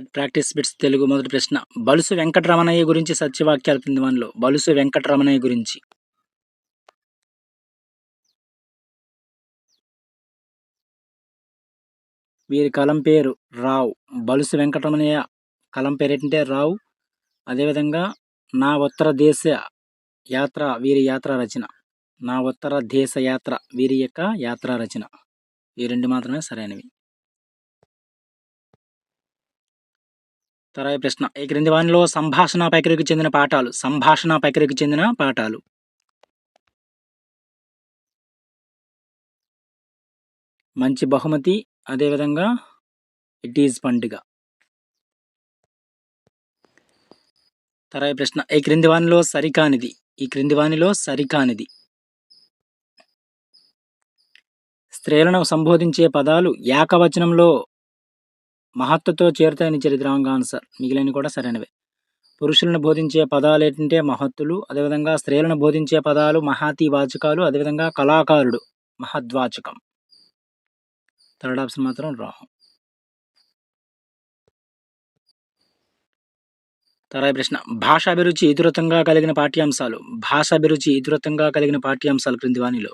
Practice bits Telugu మొదటి ప్రశ్న. బలుసు వెంకటరమణయ్య గురించి సత్యవాక్యాల కింది వన్లో బలుసు వెంకటరమణయ్య గురించి. వీరి కలం పేరు రావు. బలుసు వెంకటరమణయ్య కలం పేరు ఏంటంటే రావు. అదేవిధంగా నా ఉత్తర దేశ యాత్ర వీరి యాత్ర రచన. నా ఉత్తర దేశ యాత్ర వీరి యొక్క యాత్ర రచన. ఈ రెండు మాత్రమే సరైనవి. తర్వాత ప్రశ్న. ఈ క్రింది వానిలో సంభాషణ ప్రక్రియకు చెందిన పాఠాలు? సంభాషణ ప్రక్రియకు చెందిన పాఠాలు. మంచి బహుమతి అదేవిధంగా ఇట్ ఈజ్ పండుగ. తర్వాత ప్రశ్న. ఈ క్రింది వానిలో సరికానిది? ఈ క్రింది వానిలో సరికానిది. స్త్రీలను సంబోధించే పదాలు ఏకవచనంలో మహత్తుతో చేరుతాయని చరిత్రాంగ ఆన్సర్ మిగిలిన కూడా సరైనవే. పురుషులను బోధించే పదాలు ఏంటంటే మహత్తులు అదేవిధంగా స్త్రీలను బోధించే పదాలు మహాతి వాచకాలు అదేవిధంగా కళాకారుడు మహద్వాచకం. థర్డ్ ఆప్షన్ మాత్రం రాంగ్ తరాయి ప్రశ్న. భాషాభిరుచి ఇతృతంగా కలిగిన పాఠ్యాంశాలు. భాషాభిరుచి ఇతృతంగా కలిగిన పాఠ్యాంశాలు క్రింది వాణిలో.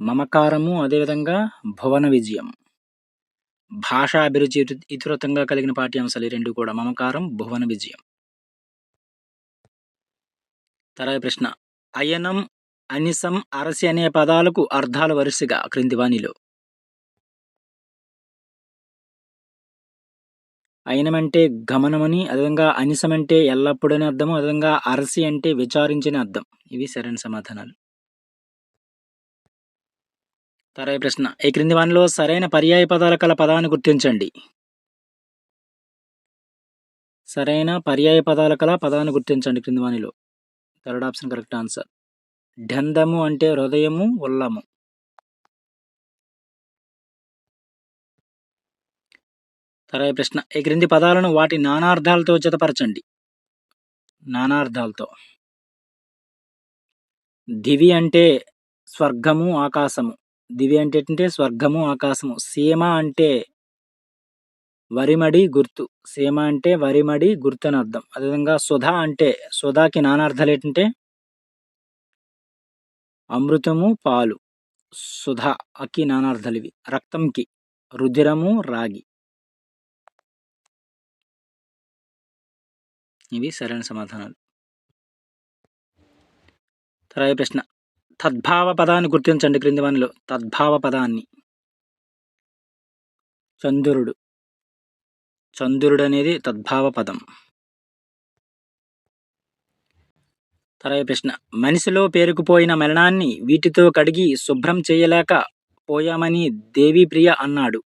మమకారము అదేవిధంగా భువన విజయం. భాషా అభిరుచి ఇతృతంగా కలిగిన పాఠ్యాంశాలు ఈ రెండు కూడా మమకారం భువన విజయం. తర్వాత ప్రశ్న. అయనం అనిసం అరసి అనే పదాలకు అర్థాలు వరుసగా క్రింది వాణిలో. అయనమంటే గమనమని అదేవిధంగా అనిసమంటే ఎల్లప్పుడని అర్థము అదేవిధంగా అరసి అంటే విచారించిన అర్థం. ఇవి సరైన సమాధానాలు. తరాయి ప్రశ్న. ఈ క్రింది వానిలో సరైన పర్యాయ పదాల కల పదాన్ని గుర్తించండి. సరైన పర్యాయ పదాల కల పదాన్ని గుర్తించండి క్రింది వానిలో. Third option correct answer. ఢందము అంటే హృదయము ఉల్లము. తరాయి ప్రశ్న. ఈ క్రింది పదాలను వాటి నానార్థాలతో జతపరచండి నానార్థాలతో దివి అంటే స్వర్గము ఆకాశము. దివి అంటే ఏంటంటే స్వర్గము ఆకాశము. సీమ అంటే వరిమడి గుర్తు. సీమ అంటే వరిమడి గుర్తు అని అర్థం. అదేవిధంగా సుధ అంటే సుధాకి నానార్థాలు ఏంటంటే అమృతము పాలు. సుధ అకి నానార్థాలు ఇవి. రక్తంకి రుధిరము రాగి. ఇవి సరైన సమాధానాలు. తర్వాత ప్రశ్న. తద్భావ పదాన్ని గుర్తించండి క్రింది వానిలో తద్భావ పదాన్ని చంద్రుడు. చంద్రుడు అనేది తద్భావ పదం తర్వాత ప్రశ్న. మనిషిలో పేరుకుపోయిన మరణాన్ని వీటితో కడిగి శుభ్రం చేయలేక పోయామని దేవిప్రియ అన్నాడు.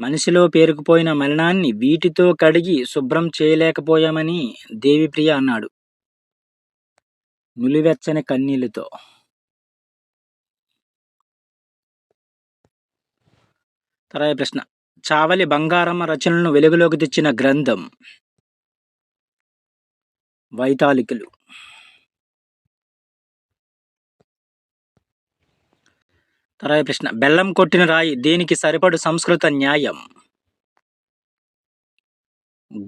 మనిషిలో పేరుకుపోయిన మలినాన్ని వీటితో కడిగి శుభ్రం చేయలేకపోయామని దేవిప్రియ అన్నాడు. నులివెచ్చని కన్నీళ్ళతో. తర్వాత ప్రశ్న. చావలి బంగారమ్మ రచనలను వెలుగులోకి తెచ్చిన గ్రంథం. వైతాళికలు. తర్వాత ప్రశ్న. బెల్లం కొట్టిన రాయి దీనికి సరిపడు సంస్కృత న్యాయం?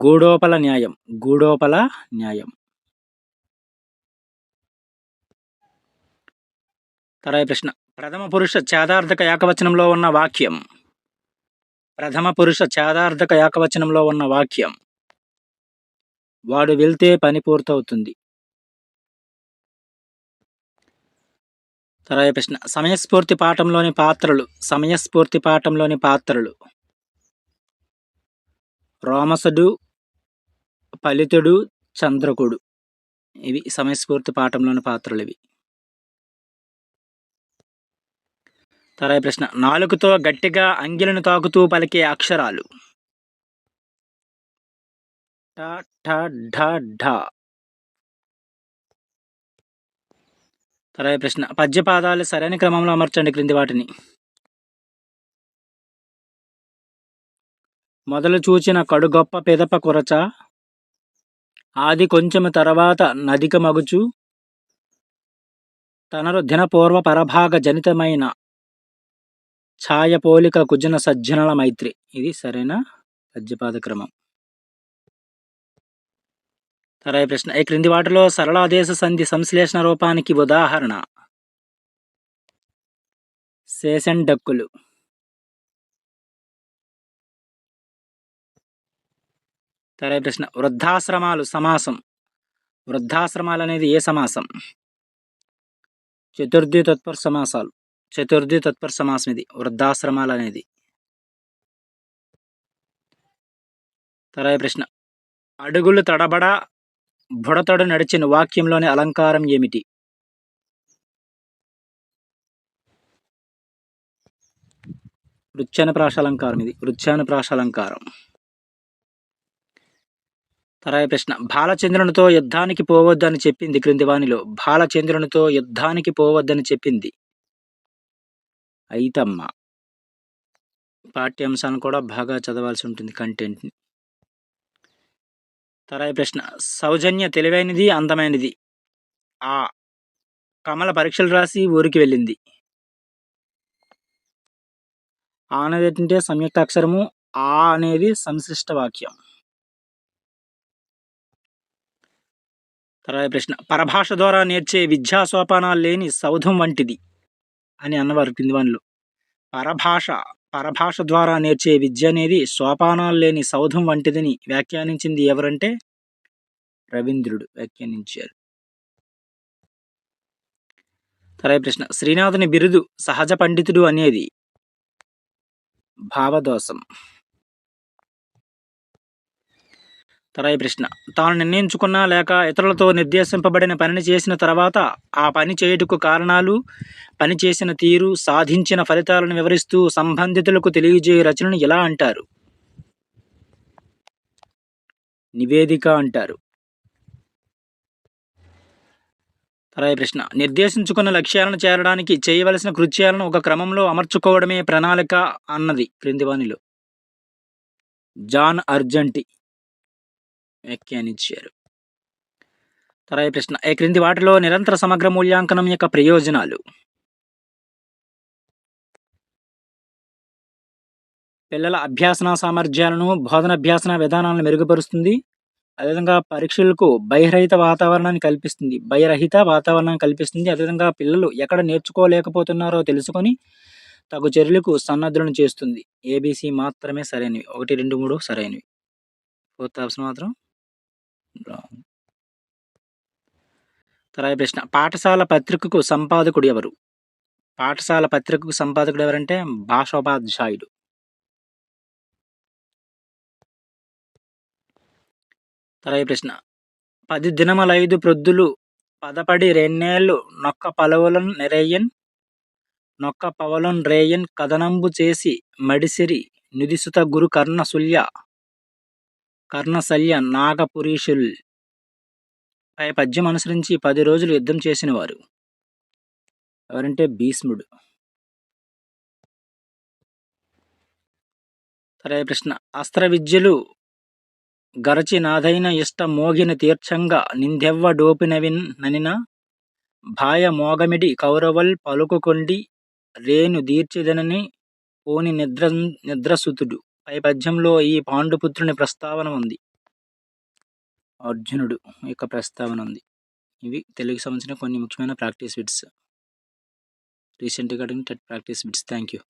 గూడోపల న్యాయం. గూడోపల న్యాయం. తర్వాత ప్రశ్న. ప్రథమ పురుష చాదార్థక ఏకవచనంలో ఉన్న వాక్యం. ప్రథమ పురుష చాదార్థక ఏకవచనంలో ఉన్న వాక్యం. వాడు వెళ్తే పని పూర్తవుతుంది. తర్వాత ప్రశ్న. సమయస్ఫూర్తి పాఠంలోని పాత్రలు. సమయస్ఫూర్తి పాఠంలోని పాత్రలు. రోమసుడు ఫలితుడు చంద్రకుడు. ఇవి సమయస్ఫూర్తి పాఠంలోని పాత్రలు ఇవి. తర్వాత ప్రశ్న. నాలుగుతో గట్టిగా అంగిలను తాకుతూ పలికే అక్షరాలు. ఠ ఢ ఢ. తర్వాత ప్రశ్న. పద్యపాదాలు సరైన క్రమంలో అమర్చండి క్రింది వాటిని. మొదలు చూచిన కడు గొప్ప పెదప కొరచ ఆది కొంచెం తర్వాత నదిక మగుచు తనరు దినపూర్వ పరభాగ జనితమైన ఛాయ పోలిక కుజన సజ్జనల మైత్రి. ఇది సరైన పద్యపాద క్రమం. తరాయి ప్రశ్న. ఈ క్రింది వాటిలో సరళాదేశ సంధి సంశ్లేషణ రూపానికి ఉదాహరణ? శేషండక్కులు తరాయి ప్రశ్న. వృద్ధాశ్రమాలు సమాసం. వృద్ధాశ్రమాలు అనేది ఏ సమాసం? చతుర్థి తత్పర సమాసాలు. చతుర్థి తత్పర సమాసం ఇది. వృద్ధాశ్రమాలు అనేది తరాయి ప్రశ్న. అడుగులు తడబడ బుడతడు నడిచిన వాక్యంలోని అలంకారం ఏమిటి? వృత్యానుప్రాశాలంకారం ఇది. వృత్యానుప్రాశాలంకారం తరాయ ప్రశ్న. బాలచంద్రునితో యుద్ధానికి పోవద్దని చెప్పింది క్రిందివానిలో బాలచంద్రునితో యుద్ధానికి పోవద్దని చెప్పింది. అయితమ్మ. పాఠ్యాంశాన్ని కూడా బాగా చదవాల్సి ఉంటుంది కంటెంట్ని తరాయి ప్రశ్న. సౌజన్య తెలివైనది అందమైనది. ఆ కమల పరీక్షలు రాసి ఊరికి వెళ్ళింది. ఆ అనేది ఏంటంటే సంయుక్త అక్షరము ఆ అనేది సంశిష్ట వాక్యం. తర్వాత ప్రశ్న. పరభాష ద్వారా నేర్చే విద్యా సోపానాలు లేని సౌధం వంటిది అని అన్నవారు కింది వన్లు పరభాష పరభాష ద్వారా నేర్చే విద్య అనేది సోపానాలు లేని సౌధం వంటిదని వ్యాఖ్యానించింది ఎవరంటే రవీంద్రుడు వ్యాఖ్యానించారు. తర్వాత ప్రశ్న శ్రీనాథుని బిరుదు సహజ పండితుడు అనేది భావదోషం. తరాయి ప్రశ్న. తాను నిర్ణయించుకున్న లేక ఇతరులతో నిర్దేశింపబడిన పనిని చేసిన తర్వాత ఆ పని చేయుటకు కారణాలు పని చేసిన తీరు సాధించిన ఫలితాలను వివరిస్తూ సంబంధితులకు తెలియజేయ రచనను ఎలా అంటారు. నివేదిక అంటారు. తరాయి ప్రశ్న. నిర్దేశించుకున్న లక్ష్యాలను చేరడానికి చేయవలసిన కృత్యాలను ఒక క్రమంలో అమర్చుకోవడమే ప్రణాళిక అన్నది క్రిందివానిలో జాన్ అర్జంటి. వ్యాఖ్యానించారు తర్వాత ప్రశ్న ఈ క్రింది వాటిలో నిరంతర సమగ్ర మూల్యాంకనం యొక్క ప్రయోజనాలు? పిల్లల అభ్యాసన సామర్థ్యాలను బోధన అభ్యాసన విధానాలను మెరుగుపరుస్తుంది. అదేవిధంగా పరీక్షలకు బహిరహిత వాతావరణాన్ని కల్పిస్తుంది బహిరహిత వాతావరణాన్ని కల్పిస్తుంది. అదేవిధంగా పిల్లలు ఎక్కడ నేర్చుకోలేకపోతున్నారో తెలుసుకొని తగు చర్యలకు సన్నద్ధులను చేస్తుంది. ఏబీసీ మాత్రమే సరైనవి. ఒకటి రెండు మూడు సరైనవి. ఫోర్త్ ఆప్షన్ మాత్రం తర్వాత ప్రశ్న పాఠశాల పత్రికకు సంపాదకుడు ఎవరు? పాఠశాల పత్రికకు సంపాదకుడు ఎవరంటే భాషోపాధ్యాయుడు. తర్వాత ప్రశ్న పది దినములైదు ప్రొద్దులు పదపడి రెన్నేళ్ళు నొక్క పలవులను నెరేయన్ నొక్క పవలన్ రేయన్ కథనంబు చేసి మడిసిరి నుదిసుత గురు కర్ణ సుల్య కర్ణశల్య నాగపురీషుల్ పై పద్యం అనుసరించి పది రోజులు యుద్ధం చేసినవారు. ఎవరంటే భీష్ముడు. సరే ప్రశ్న అస్త్ర విద్యలు గరచి నాథైన ఇష్ట మోగిన తీర్చంగా నిందెవ్వ డోపినవిన్ ననిన? భాయ మోగమిడి కౌరవల్ పలుకుకొండి రేణు దీర్చిదనని పోని నిద్ర నిద్రసుతుడు. పై పద్యంలో ఈ పాండుపుత్రుని ప్రస్తావన ఉంది. అర్జునుడు యొక్క ప్రస్తావన ఉంది. ఇవి తెలుగు సంబంధించిన కొన్ని ముఖ్యమైన ప్రాక్టీస్ బిట్స్. రీసెంట్గా అడిగిన TET practice bits. Thank you